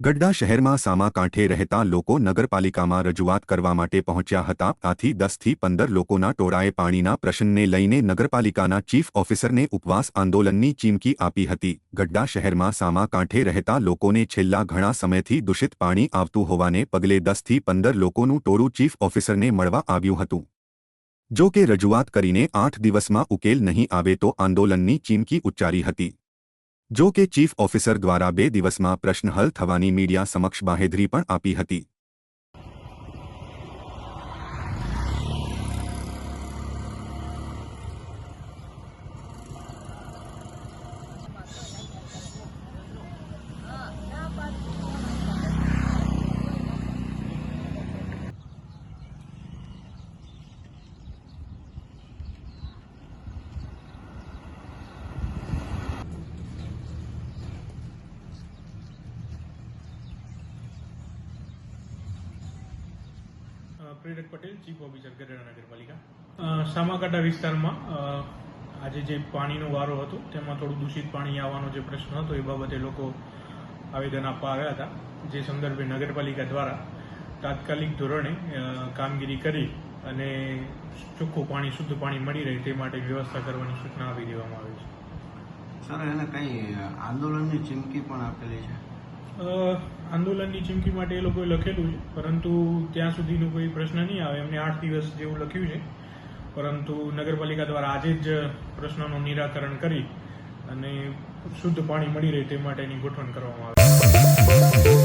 ગડ્ડા શહેરમાં સામા કાંઠે રહેતા લોકો નગરપાલિકામાં રજૂઆત કરવા માટે પહોંચ્યા હતા. આથી દસથી પંદર લોકોના ટોળાએ પાણીના પ્રશ્નને લઈને નગરપાલિકાના ચીફ ઓફિસરને ઉપવાસ આંદોલનની ચીમકી આપી હતી. ગઢડા શહેરમાં સામા કાંઠે રહેતા લોકોને છેલ્લા ઘણા સમયથી દૂષિત પાણી આવતું હોવાને પગલે દસથી પંદર લોકોનું ટોળું ચીફ ઓફિસરને મળવા આવ્યું હતું. જો કે રજૂઆત કરીને આઠ દિવસમાં ઉકેલ નહીં આવે તો આંદોલનની ચીમકી ઉચ્ચારી હતી. જો કે ચીફ ઓફિસર દ્વારા બે દિવસમાં પ્રશ્ન હલ થવાની મીડિયા સમક્ષ બાહેધરી પણ આપી હતી. પ્રેરક પટેલ ચીફ ઓફિસર ગઢડા નગરપાલિકા. સામાકાંઠા વિસ્તારમાં આજે જે પાણીનો વારો હતો, તેમાં થોડું દૂષિત પાણી આવવાનો જે પ્રશ્ન હતો, એ બાબતે લોકો આવેદન આપવા આવ્યા હતા. જે સંદર્ભે નગરપાલિકા દ્વારા તાત્કાલિક ધોરણે કામગીરી કરી અને ચોખ્ખું પાણી, શુદ્ધ પાણી મળી રહે તે માટે વ્યવસ્થા કરવાની સૂચના આપી દેવામાં આવી છે. સર, એને કઈ આંદોલનની ચીમકી પણ આપેલી છે? આંદોલનની ચીમકી માટે એ લોકોએ લખેલું છે. પરંતુ ત્યાં સુધીનો કોઈ પ્રશ્ન નહીં આવે. એમને આઠ દિવસ જેવું લખ્યું છે. પરંતુ નગરપાલિકા દ્વારા આજે જ પ્રશ્નનું નિરાકરણ કરી અને શુદ્ધ પાણી મળી રહે તે માટેની ગોઠવણ કરવામાં આવે.